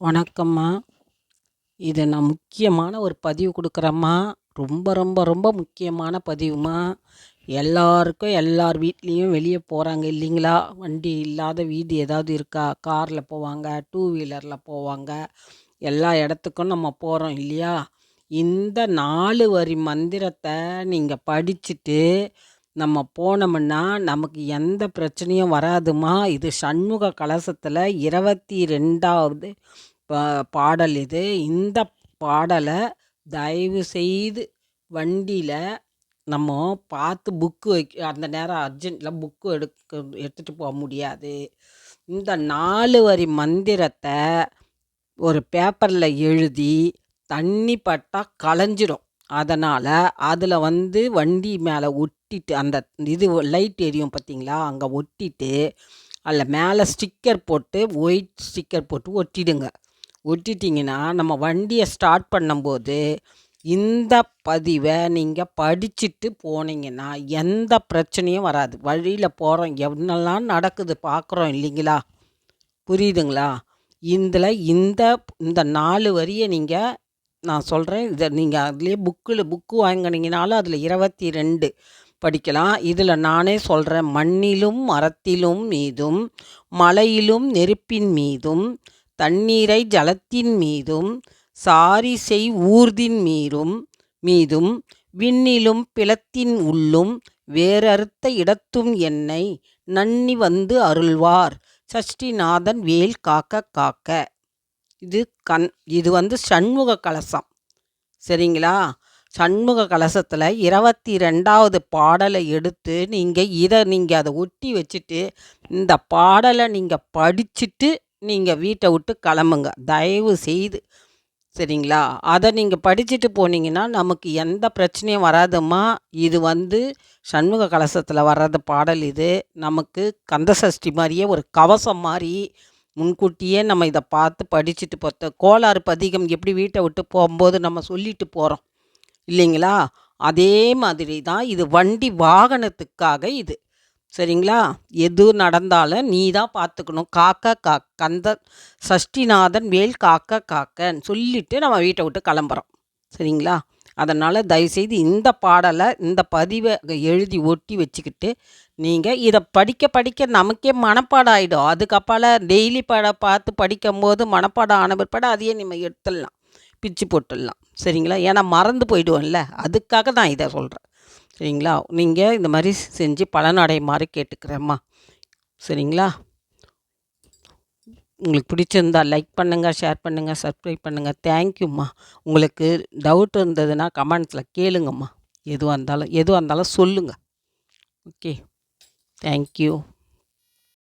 வணக்கம்மா. இது நான் முக்கியமான ஒரு பதிவு கொடுக்குறேம்மா. ரொம்ப ரொம்ப ரொம்ப முக்கியமான பதிவுமா. எல்லாருக்கும் எல்லார் வீட்லேயும் வெளியே போகிறாங்க இல்லைங்களா? வண்டி இல்லாத வீடு ஏதாவது இருக்கா? காரில் போவாங்க டூ வீலரில் போவாங்க. எல்லா இடத்துக்கும் நம்ம போகிறோம் இல்லையா? இந்த நாலு வரி மந்திரத்தை நீங்கள் படிச்சுட்டு நம்ம போனோம்னா நமக்கு எந்த பிரச்சனையும் வராதுமா? இது சண்முக கலசத்தில் இருபத்தி ரெண்டாவது பா பாடல் இது. இந்த பாடலை தயவு செய்து வண்டியில் நம்ம பார்த்து புக்கு வைக்க அந்த நேரம் அர்ஜென்ட்டில் புக்கு எடுக்க எடுத்துகிட்டு போக முடியாது. இந்த நாலு வரி மந்திரத்தை ஒரு பேப்பரில் எழுதி தண்ணி பட்டால் களைஞ்சிரும் அதனால் அதில் வந்து வண்டி மேலே ஒட்டிட்டு அந்த இது லைட் எரியும் பார்த்தீங்களா அங்கே ஒட்டிட்டு அதில் மேலே ஸ்டிக்கர் போட்டு ஒயிட் ஸ்டிக்கர் போட்டு ஒட்டிடுங்க. ஒட்டிட்டிங்கன்னா நம்ம வண்டியை ஸ்டார்ட் பண்ணும்போது இந்த பதிவை நீங்கள் படிச்சுட்டு போனீங்கன்னா எந்த பிரச்சனையும் வராது. வழியில் போகிறோம் என்னெல்லாம் நடக்குது பார்க்குறோம் இல்லைங்களா? புரியுதுங்களா? இதில் இந்த இந்த நாலு வரியை நீங்கள் நான் சொல்கிறேன் இதை நீங்கள் அதுலேயே புக்கில் புக்கு வாங்கினீங்கனாலும் அதில் இருபத்தி ரெண்டு படிக்கலாம். இதில் நானே சொல்கிறேன் மண்ணிலும் மரத்திலும் மீதும் மலையிலும் நெருப்பின் மீதும் தண்ணீரை ஜலத்தின் மீதும் சாரி செய் ஊர்தின் மீதும் மீதும் விண்ணிலும் பிளத்தின் உள்ளும் வேறறுத்த இடத்தும் என்னை நன்னி வந்து அருள்வார். சஷ்டிநாதன் வேல் காக்க காக்க. இது கண் இது வந்து சண்முக கலசம். சரிங்களா? சண்முக கலசத்தில் இருபத்தி ரெண்டாவது பாடலை எடுத்து நீங்கள் இதை நீங்கள் அதை ஒட்டி வச்சுட்டு இந்த பாடலை நீங்கள் படிச்சுட்டு நீங்கள் வீட்டை விட்டு கிளம்புங்க. தயவு செய்து. சரிங்களா? அதை நீங்கள் படிச்சுட்டு போனீங்கன்னா நமக்கு எந்த பிரச்சனையும் வராதுமா இது வந்து சண்முக கலசத்தில் வர்றது பாடல் இது. நமக்கு கந்தசஷ்டி மாதிரியே ஒரு கவசம் மாதிரி முன்கூட்டியே நம்ம இதை பார்த்து படிச்சுட்டு போத்த கோளாறு பதிகம் எப்படி வீட்டை விட்டு போகும்போது நம்ம சொல்லிட்டு போகிறோம் இல்லைங்களா? அதே மாதிரி தான் இது வண்டி வாகனத்துக்காக இது. சரிங்களா? எது நடந்தாலும் நீ தான் பார்த்துக்கணும். காக்க கா கந்த சஷ்டிநாதன் வேல் காக்க காக்கன்னு சொல்லிவிட்டு நம்ம வீட்டை விட்டு கிளம்புறோம். சரிங்களா? அதனால் தயவுசெய்து இந்த பாடலை இந்த பதிவை எழுதி ஒட்டி வச்சுக்கிட்டு நீங்கள் இதை படிக்க படிக்க நமக்கே மனப்பாடம் ஆகிடும் அதுக்கப்பால் டெய்லி பட பார்த்து படிக்கும்போது மனப்பாடம் ஆன பிற்பாடு அதையே நம்ம எடுத்துடலாம் பிச்சு போட்டுடலாம். சரிங்களா? ஏன்னா மறந்து போயிடுவோம்ல. அதுக்காக தான் இதை சொல்கிறேன் சரிங்களா? நீங்கள் இந்த மாதிரி செஞ்சு பலனடையுமாறு கேட்டுக்கிறேம்மா. சரிங்களா? உங்களுக்கு பிடிச்சிருந்தா லைக் பண்ணுங்கள் ஷேர் பண்ணுங்கள் சப்ஸ்கிரைப் பண்ணுங்கள் தேங்க்யூம்மா உங்களுக்கு டவுட் இருந்ததுன்னா கமெண்ட்ஸில் கேளுங்கம்மா. எதுவாக இருந்தாலும் எதுவாக இருந்தாலும் சொல்லுங்கள் ஓகே தேங்க்யூ